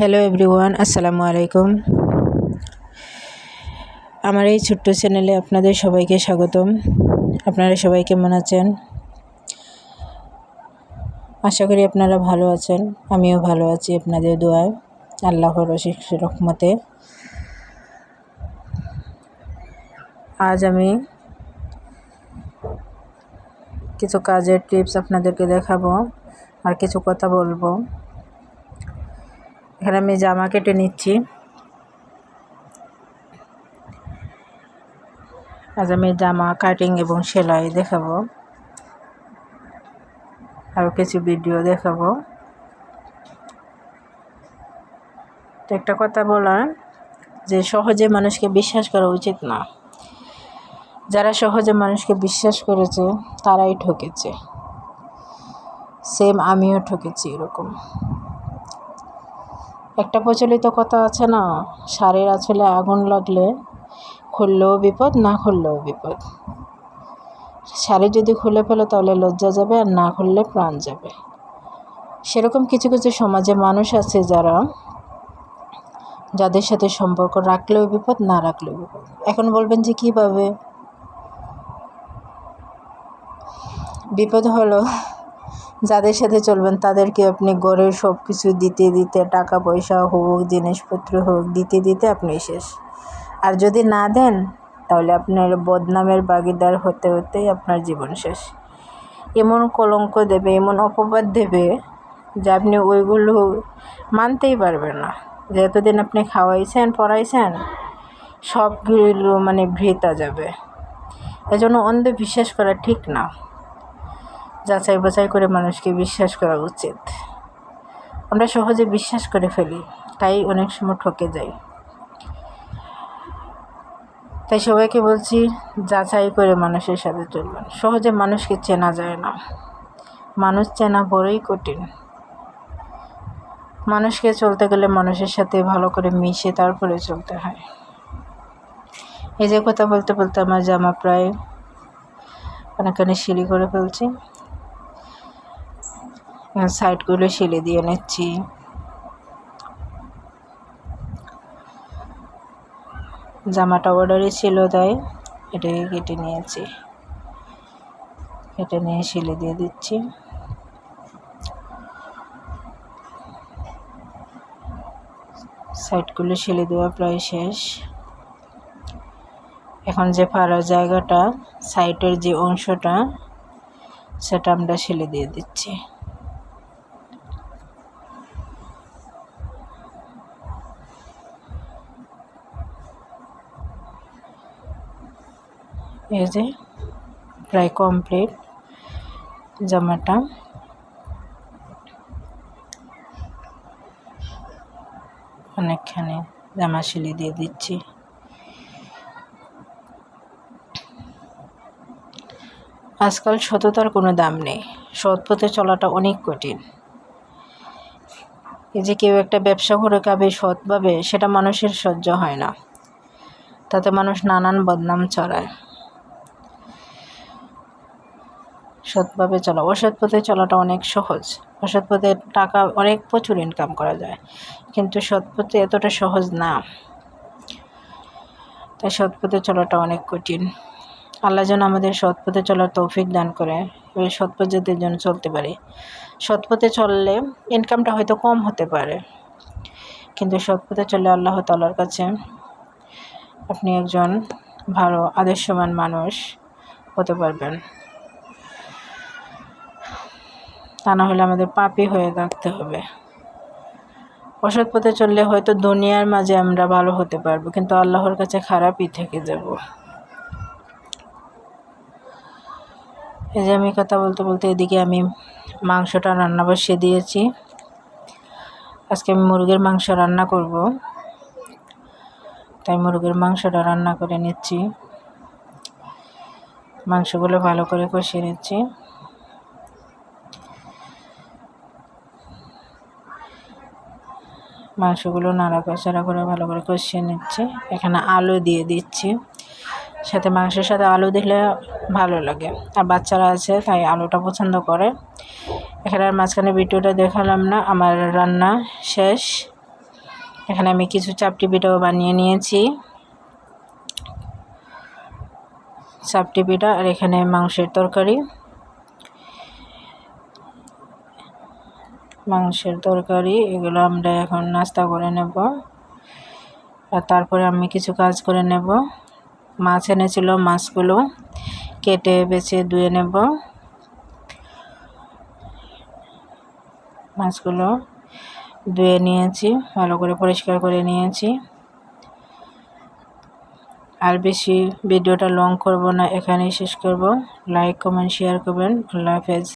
Hello everyone আসসালামু আলাইকুম আমার এই ছোট্ট চ্যানেলে আপনাদের সবাইকে স্বাগতম। আপনারা সবাই কেমন আছেন? আশা করি আপনারা ভালো আছেন। আমিও ভালো আছি আপনাদের দোয়ায়, আল্লাহর অশেষ রহমতে। আজ আমি কিছু কাজের টিপস আপনাদেরকে দেখাবো আর কিছু কথা বলব। এখানে আমি জামা কেটে নিচ্ছি। আজ আমি জামা কাটিং এবং সেলাই দেখাবো। আরও কিছু ভিডিও দেখাবো। তো একটা কথা বলার, যে সহজে মানুষকে বিশ্বাস করা উচিত না। যারা সহজে মানুষকে বিশ্বাস করেছে, তারাই ঠকেছে। সেম আমিও ঠকেছি এরকম। একটা প্রচলিত কথা আছে না, সারের আঁচলে আগুন লাগলে খুললেও বিপদ, না খুললেও বিপদ। শাড়ি যদি খুলে ফেলো তাহলে লজ্জা যাবে আর না খুললে প্রাণ যাবে। সেরকম কিছু কিছু সমাজে মানুষ আছে যারা, যাদের সাথে সম্পর্ক রাখলেও বিপদ, না রাখলেও বিপদ। এখন বলবেন যে কীভাবে? বিপদ হলো যাদের সাথে চলবেন তাদেরকে আপনি গড়ের সব কিছু দিতে দিতে টাকা পয়সা হোক, জিনিসপত্র হোক, দিতে দিতে আপনি শেষ। আর যদি না দেন, তাহলে আপনার বদনামের বাগিদার হতে হতেই আপনার জীবন শেষ। এমন কলঙ্ক দেবে, এমন অপবাদ দেবে যে আপনি ওইগুলো মানতেই পারবেন না। যে এতদিন আপনি খাওয়াইছেন, পড়াইছেন, সবগুলো মানে ভৃতা যাবে। এজন্য অন্ধ বিশ্বাস করা ঠিক না। যাচাই বাছাই করে মানুষকে বিশ্বাস করা উচিত। আমরা সহজে বিশ্বাস করে ফেলি, তাই অনেক সময় ঠকে যাই। তাই সবাইকে বলছি, যাচাই করে মানুষের সাথে চলবেন। সহজে মানুষকে চেনা যায় না। মানুষ চেনা বড়ই কঠিন। মানুষকে চলতে গেলে মানুষের সাথে ভালো করে মিশে তারপরে চলতে হয়। এই যে কথা বলতে বলতে আমার জামা প্রায় অনেকখানি সিঁড়ি করে ফেলছি। সাইডগুলো সিলে দিয়ে নিচ্ছি। জামাটা অর্ডারই ছিল তাই এটাকে কেটে নিয়েছি। কেটে নিয়ে সিলে দিয়ে দিচ্ছি। সাইডগুলো সিলে দেওয়া প্রায় শেষ। এখন যে ফাড়া জায়গাটা সাইটের যে অংশটা, সেটা আমরা সিলে দিয়ে দিচ্ছি। এই যে প্রায় কমপ্লিট জামাটা অনেকখানি জামা সিলি দিয়ে দিচ্ছি। আজকাল সততার কোনো দাম নেই, সৎ পথে চলাটা অনেক কঠিন। এই যে কেউ একটা ব্যবসা করে খাবে সৎভাবে, সেটা মানুষের সহ্য হয় না। তাতে মানুষ নানান বদনাম চড়ায় সৎভাবে চলা। অসৎ পথে চলাটা অনেক সহজ। অসৎ পথে টাকা অনেক প্রচুর ইনকাম করা যায়। কিন্তু সৎ পথে এতটা সহজ না। তাই সৎ পথে চলাটা অনেক কঠিন। আল্লাহ যেন আমাদের সৎ পথে চলার তৌফিক দান করে। এবার সৎ পথের জন্য চলতে পারি। সৎ পথে চললে ইনকামটা হয়তো কম হতে পারে। কিন্তু সৎ পথে চললে আল্লাহ তালার কাছে আপনি একজন ভালো, আদর্শবান মানুষ হতে পারবেন। তা না হলে আমাদের পাপি হয়ে থাকতে হবে। অসৎ পথে চললে হয়তো দুনিয়ার মাঝে আমরা ভালো হতে পারব, কিন্তু আল্লাহর কাছে খারাপই থেকে যাব। এই যে আমি কথা বলতে বলতে এদিকে আমি মাংসটা রান্না বসিয়ে দিয়েছি। আজকে আমি মুরগির মাংস রান্না করব। তাই মুরগির মাংসটা রান্না করে নিচ্ছি। মাংসগুলো ভালো করে কষিয়ে নিচ্ছি। মাংসগুলো নাড়া কষাড়া করে ভালো করে কষিয়ে নিচ্ছি। এখানে আলু দিয়ে দিচ্ছি। সাথে মাংসের সাথে আলু দিলে ভালো লাগে। আর বাচ্চারা আছে, তাই আলুটা পছন্দ করে। এখানে আর মাঝখানে ভিডিওটা দেখালাম না, আমার রান্না শেষ। এখানে আমি কিছু চাপটি পিঠাও বানিয়ে নিয়েছি। চাপটি পিঠা আর এখানে মাংসের তরকারি। মাংসের তরকারি, এগুলো আমরা এখন নাস্তা করে নেব। আর তারপরে আমি কিছু কাজ করে নেব। মাছ এনেছিল মাছগুলো কেটে বেছে ধুয়ে নেব। মাছগুলো ধুয়ে নিয়েছি, ভালো করে পরিষ্কার করে নিয়েছি। আর বেশি ভিডিওটা লং করব না, এখানেই শেষ করব। লাইক কমেন্ট শেয়ার করবেন। আল্লাহ হাফেজ।